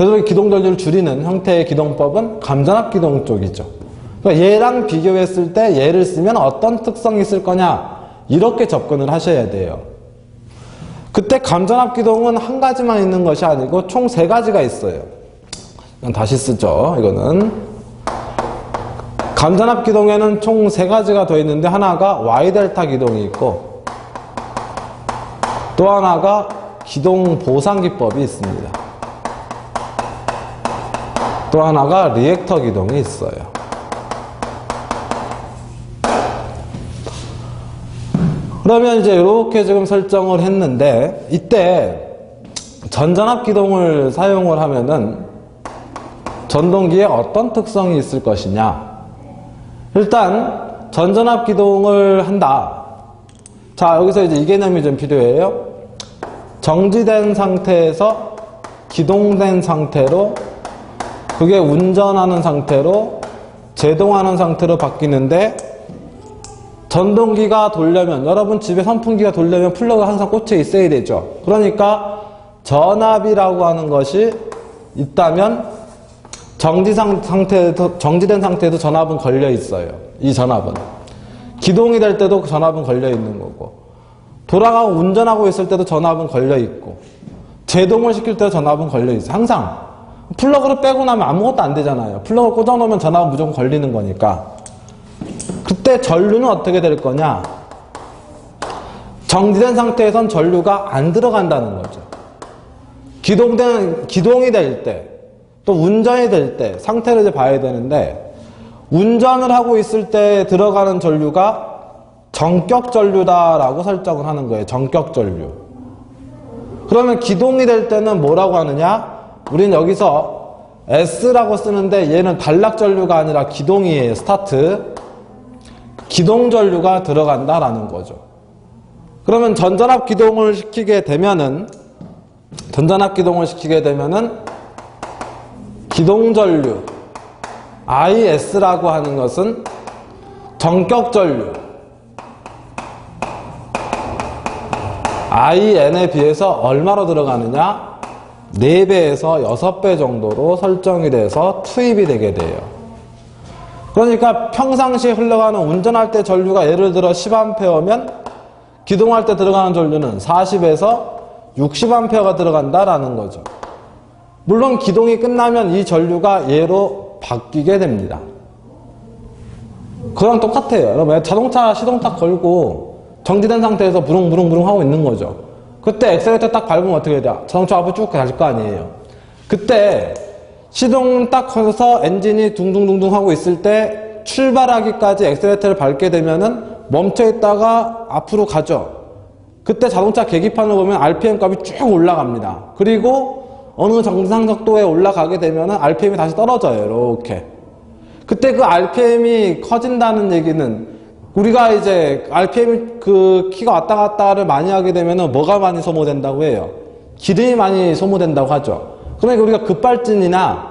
되도록 기동 전류를 줄이는 형태의 기동법은 감전압 기동 쪽이죠. 그러니까 얘랑 비교했을 때 얘를 쓰면 어떤 특성이 있을 거냐 이렇게 접근을 하셔야 돼요. 그때 감전압 기동은 한 가지만 있는 것이 아니고 총 세 가지가 있어요. 다시 쓰죠. 이거는 감전압 기동에는 총 세 가지가 더 있는데 하나가 Y 델타 기동이 있고 또 하나가 기동 보상 기법이 있습니다. 또 하나가 리액터 기동이 있어요. 그러면 이제 이렇게 지금 설정을 했는데 이때 전전압 기동을 사용을 하면은 전동기에 어떤 특성이 있을 것이냐? 일단 전전압 기동을 한다. 자 여기서 이제 이 개념이 좀 필요해요. 정지된 상태에서 기동된 상태로 그게 운전하는 상태로 제동하는 상태로 바뀌는데 전동기가 돌려면 여러분 집에 선풍기가 돌려면 플러그가 항상 꽂혀 있어야 되죠. 그러니까 전압이라고 하는 것이 있다면 정지 상태에도 정지된 상태에도 전압은 걸려 있어요. 이 전압은 기동이 될 때도 그 전압은 걸려 있는 거고 돌아가고 운전하고 있을 때도 전압은 걸려 있고 제동을 시킬 때도 전압은 걸려 있어요. 항상 플러그를 빼고 나면 아무것도 안 되잖아요. 플러그 꽂아 놓으면 전압은 무조건 걸리는 거니까. 그때 전류는 어떻게 될 거냐? 정지된 상태에선 전류가 안 들어간다는 거죠. 기동된, 기동이 될 때, 또 운전이 될 때, 상태를 이제 봐야 되는데, 운전을 하고 있을 때 들어가는 전류가 정격 전류다라고 설정을 하는 거예요. 정격 전류. 그러면 기동이 될 때는 뭐라고 하느냐? 우리는 여기서 S라고 쓰는데 얘는 단락 전류가 아니라 기동이에요. 스타트. 기동 전류가 들어간다라는 거죠. 그러면 전전압 기동을 시키게 되면은 전전압 기동을 시키게 되면은 기동 전류 IS라고 하는 것은 정격 전류 IN에 비해서 얼마로 들어가느냐? 4배에서 6배 정도로 설정이 돼서 투입이 되게 돼요. 그러니까 평상시에 흘러가는 운전할 때 전류가 예를 들어 10A면 기동할 때 들어가는 전류는 40에서 60A가 들어간다라는 거죠. 물론 기동이 끝나면 이 전류가 얘로 바뀌게 됩니다. 그랑 똑같아요. 여러분 자동차 시동 딱 걸고 정지된 상태에서 부릉부릉부릉 하고 있는 거죠. 그때 엑셀레이터 딱 밟으면 어떻게 돼요? 자동차 앞으로 쭉갈거 아니에요. 그때 시동 딱 걸어서 엔진이 둥둥둥둥 하고 있을 때 출발하기까지 엑셀레이터를 밟게 되면은 멈춰 있다가 앞으로 가죠. 그때 자동차 계기판을 보면 RPM 값이 쭉 올라갑니다. 그리고 어느 정상 속도에 올라가게 되면은 RPM이 다시 떨어져요. 이렇게. 그때 그 RPM이 커진다는 얘기는 우리가 이제 RPM 그 키가 왔다 갔다를 많이 하게 되면은 뭐가 많이 소모된다고 해요? 기름이 많이 소모된다고 하죠. 그러니까 우리가 급발진이나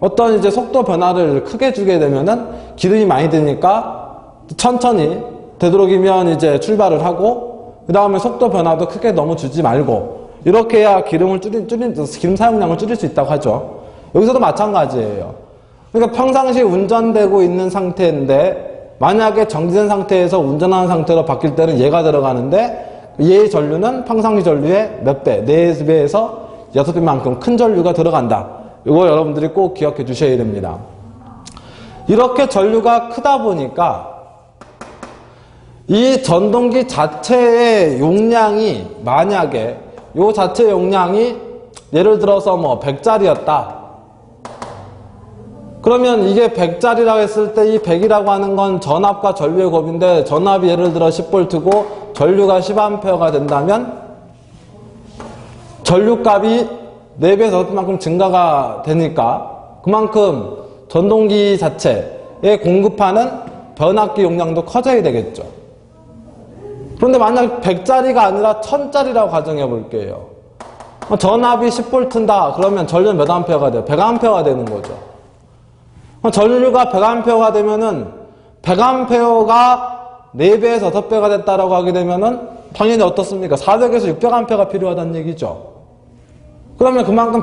어떤 이제 속도 변화를 크게 주게 되면은 기름이 많이 드니까 천천히 되도록이면 이제 출발을 하고 그 다음에 속도 변화도 크게 너무 주지 말고 이렇게 해야 기름을 줄인, 줄인, 기름 사용량을 줄일 수 있다고 하죠. 여기서도 마찬가지예요. 그러니까 평상시 운전되고 있는 상태인데 만약에 정지된 상태에서 운전하는 상태로 바뀔 때는 얘가 들어가는데 얘의 전류는 평상시 전류의 몇 배, 4배에서 6배만큼 큰 전류가 들어간다. 이거 여러분들이 꼭 기억해 주셔야 됩니다. 이렇게 전류가 크다 보니까 이 전동기 자체의 용량이 만약에 이 자체 용량이 예를 들어서 뭐 100짜리였다. 그러면 이게 100짜리라고 했을 때 이 100이라고 하는 건 전압과 전류의 곱인데 전압이 예를 들어 10V고 전류가 10A가 된다면 전류값이 4배에서 5배만큼 증가가 되니까 그만큼 전동기 자체에 공급하는 변압기 용량도 커져야 되겠죠. 그런데 만약 100짜리가 아니라 1000짜리라고 가정해 볼게요. 전압이 10V다. 그러면 전류 몇 암페어가 돼요? 100암페어가 되는 거죠. 전류가 100암페어가 되면은 100암페어가 4배에서 5배가 됐다라고 하게 되면은 당연히 어떻습니까? 400에서 600암페어가 필요하다는 얘기죠. 그러면 그만큼